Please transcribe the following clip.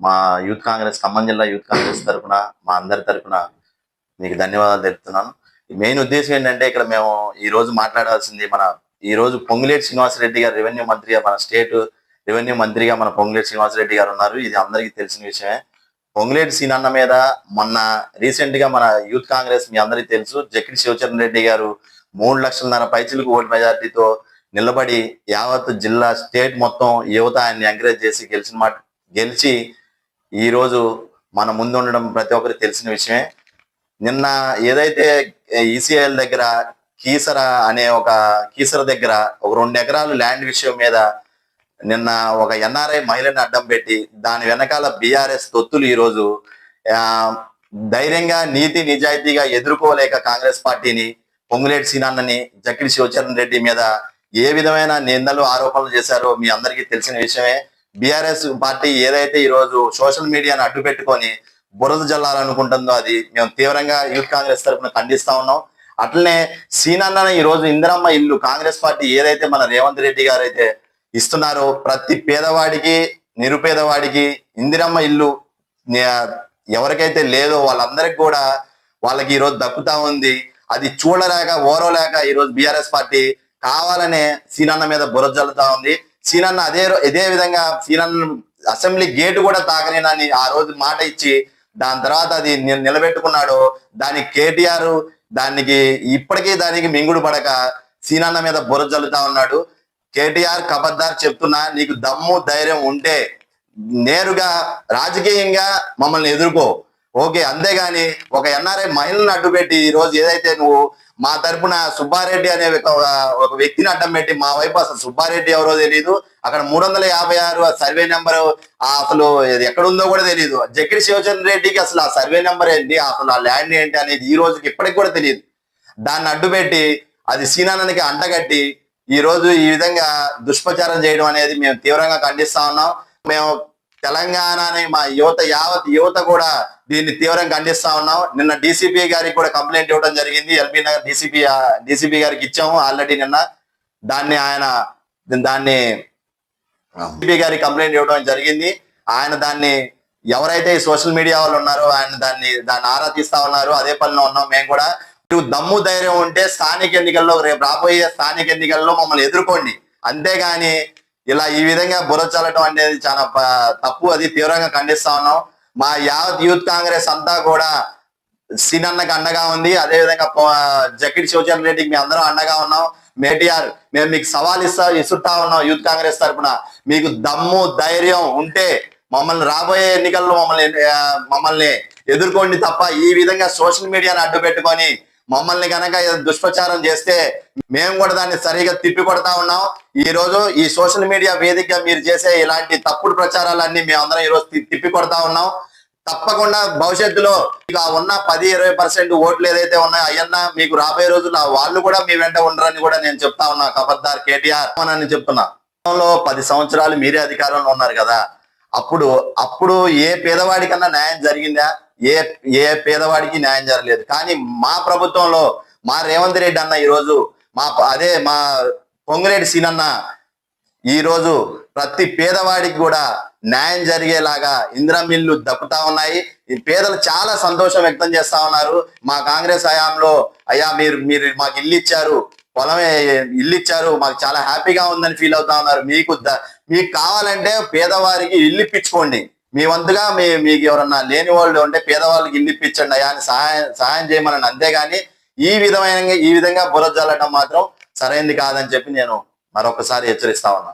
మా యూత్ కాంగ్రెస్ ఖమ్మం జిల్లా యూత్ కాంగ్రెస్ తరఫున మా అందరి తరఫున మీకు ధన్యవాదాలు తెలుపుతున్నాను. మెయిన్ ఉద్దేశం ఏంటంటే ఇక్కడ మేము ఈ రోజు మాట్లాడాల్సింది మన ఈ రోజు పొంగులేటి శ్రీనివాసరెడ్డి గారు రెవెన్యూ మంత్రిగా మన స్టేట్ రెవెన్యూ మంత్రిగా మన పొంగులేటి శ్రీనివాసరెడ్డి గారు ఉన్నారు. ఇది అందరికీ తెలిసిన విషయమే. పొంగులేటి సీనన్న మీద మొన్న రీసెంట్గా మన యూత్ కాంగ్రెస్ మీ అందరికీ తెలుసు. జకిడి శివచరణ్ రెడ్డి గారు మూడు లక్షలన్నర పైచులకు ఓటు మెజార్టీతో నిలబడి యావత్ జిల్లా స్టేట్ మొత్తం యువత ఆయన్ని ఎంకరేజ్ చేసి గెలిచిన మాట గెలిచి ఈ రోజు మన ముందు ఉండడం ప్రతి ఒక్కరికి తెలిసిన విషయమే. నిన్న ఏదైతే ఈసీఐఎల్ దగ్గర కీసర అనే ఒక కీసర దగ్గర ఒక రెండు ఎకరాలు ల్యాండ్ విషయం మీద నిన్న ఒక ఎన్ఆర్ఐ మహిళని అడ్డం పెట్టి దాని వెనకాల బీఆర్ఎస్ తొత్తులు ఈరోజు ధైర్యంగా నీతి నిజాయితీగా ఎదుర్కోలేక కాంగ్రెస్ పార్టీని పొంగులేటి సీనాన్నని జకిడి శివచరణ్ రెడ్డి మీద ఏ విధమైన నిందలు ఆరోపణలు చేశారో మీ అందరికీ తెలిసిన విషయమే. బీఆర్ఎస్ పార్టీ ఏదైతే ఈరోజు సోషల్ మీడియాను అడ్డు పెట్టుకొని బురద జల్లాలనుకుంటుందో అది మేము తీవ్రంగా యూత్ కాంగ్రెస్ తరఫున ఖండిస్తా ఉన్నాం. అట్లనే సీనన్న ఈరోజు ఇందిరమ్మ ఇల్లు కాంగ్రెస్ పార్టీ ఏదైతే మన రేవంత్ రెడ్డి గారు అయితే ఇస్తున్నారో ప్రతి పేదవాడికి నిరుపేదవాడికి ఇందిరమ్మ ఇల్లు ఎవరికైతే లేదో వాళ్ళందరికి కూడా వాళ్ళకి ఈరోజు దక్కుతా ఉంది. అది చూడలేక ఓరవలేక ఈ రోజు బీఆర్ఎస్ పార్టీ కావాలనే సీనన్న మీద బురద జల్లుతా ఉంది. సీనన్న అదే ఇదే విధంగా సీనన్న అసెంబ్లీ గేట్ కూడా తాకనేనని ఆ రోజు మాట ఇచ్చి దాని తర్వాత అది నిలబెట్టుకున్నాడు. దానికి కేటీఆర్ దానికి ఇప్పటికీ దానికి మింగుడు పడక సీనన్న మీద బుర్ర జల్లుతా ఉన్నాడు. కేటీఆర్ కబద్దార్ చెప్తున్నా నీకు దమ్ము ధైర్యం ఉంటే నేరుగా రాజకీయంగా మమ్మల్ని ఎదుర్కో. ఓకే అంతేగాని ఒక ఎన్ఆర్ఐ మహిళను అడ్డుపెట్టి ఈ రోజు ఏదైతే నువ్వు మా తరపున సుబ్బారెడ్డి అనే ఒక ఒక వ్యక్తిని అడ్డం పెట్టి మా వైపు అసలు సుబ్బారెడ్డి ఎవరో తెలియదు అక్కడ మూడు వందల యాభై ఆరు ఆ సర్వే నెంబర్ అసలు ఎక్కడుందో కూడా తెలియదు జకిడి శివచంద్ర రెడ్డికి అసలు ఆ సర్వే నెంబర్ ఏంటి? అసలు ఆ ల్యాండ్ ఏంటి అనేది ఈ రోజుకి ఇప్పటికి కూడా తెలియదు దాన్ని అడ్డుపెట్టి అది సీనానికి అంటగట్టి ఈ రోజు ఈ విధంగా దుష్ప్రచారం చేయడం అనేది మేము తీవ్రంగా ఖండిస్తా ఉన్నాం. మేము తెలంగాణని మా యువత యావత్ యువత కూడా దీన్ని తీవ్రంగా ఖండిస్తా ఉన్నాం. నిన్న డీసీపీ గారికి కూడా కంప్లైంట్ ఇవ్వడం జరిగింది. ఎల్బీ నగర్ డీసీపీ డీసీపీ గారికి ఇచ్చాము ఆల్రెడీ నిన్న. దాన్ని ఆయన దాన్ని డీసీపీ గారికి కంప్లైంట్ ఇవ్వడం జరిగింది. ఆయన దాన్ని ఎవరైతే ఈ సోషల్ మీడియా వాళ్ళు ఉన్నారో ఆయన దాన్ని దాన్ని ఆరా తీస్తా ఉన్నారు. అదే పనిలో ఉన్నాం మేము కూడా. నువ్వు దమ్ము ధైర్యం ఉంటే స్థానిక ఎన్నికల్లో రేపు రాబోయే స్థానిక ఎన్నికల్లో మమ్మల్ని ఎదుర్కోండి. అంతేగాని ఇలా ఈ విధంగా బుర్ర చల్లటం అనేది చాలా తప్పు. అది తీవ్రంగా ఖండిస్తా ఉన్నాం. మా యావత్ యూత్ కాంగ్రెస్ అంతా కూడా సీనన్నకి అండగా ఉంది. అదే విధంగా పో- జకిడి శివచంద్ర రెడ్డికి మేము అందరం అండగా ఉన్నాం. మేటిఆర్ మేము మీకు సవాల్ ఇస్తా ఇస్తుంటా ఉన్నాం యూత్ కాంగ్రెస్ తరపున మీకు దమ్ము ధైర్యం ఉంటే మమ్మల్ని రాబోయే ఎన్నికల్లో మమ్మల్ని మమ్మల్ని ఎదుర్కోండి తప్ప ఈ విధంగా సోషల్ మీడియాను అడ్డు పెట్టుకొని మమ్మల్ని కనుక దుష్ప్రచారం చేస్తే మేము కూడా దాన్ని సరిగా తిప్పి కొడతా ఉన్నాం. ఈ రోజు ఈ సోషల్ మీడియా వేదికగా మీరు చేసే ఇలాంటి తప్పుడు ప్రచారాలన్నీ మేము అందరం ఈరోజు తిప్పి కొడతా ఉన్నాం. తప్పకుండా భవిష్యత్తులో ఇక ఉన్న పది ఇరవై పర్సెంట్ ఓట్లు ఏదైతే ఉన్నాయో అయ్యన్న మీకు రాబోయే రోజుల్లో వాళ్ళు కూడా మీ వెంట ఉండరని కూడా నేను చెప్తా ఉన్నా. ఖబర్దార్ కేటీఆర్ అని చెప్తున్నా. పది సంవత్సరాలు మీరే అధికారంలో ఉన్నారు కదా. అప్పుడు అప్పుడు ఏ పేదవాడికన్నా న్యాయం జరిగిందా? ఏ ఏ పేదవాడికి న్యాయం జరగలేదు. కానీ మా ప్రభుత్వంలో మా రేవంత్ రెడ్డి అన్న ఈరోజు మా అదే మా పొంగిరెడ్డి సీనన్న ఈరోజు ప్రతి పేదవాడికి కూడా న్యాయం జరిగేలాగా ఇంద్రమిల్లు దక్కుతా ఉన్నాయి. ఈ పేదలు చాలా సంతోషం వ్యక్తం చేస్తా ఉన్నారు. మా కాంగ్రెస్ హయాంలో అయ్యా మీరు మీరు మాకు ఇల్లు ఇచ్చారు. పొలమే ఇల్లు ఇచ్చారు. మాకు చాలా హ్యాపీగా ఉందని ఫీల్ అవుతా ఉన్నారు. మీకు ద- మీకు కావాలంటే పేదవారికి ఇల్లు ఇప్పించుకోండి. మీ వంతుగా మీ మీకు ఎవరన్నా లేని వాళ్ళు ఉంటే పేదవాళ్ళకి ఇల్లు ఇప్పించండి అయ్యా అని సహాయం సహాయం చేయమని అంతేగాని ఈ విధమైన ఈ విధంగా బురద జల్లడం మాత్రం సరైంది కాదని చెప్పి నేను మరొకసారి హెచ్చరిస్తా ఉన్నా.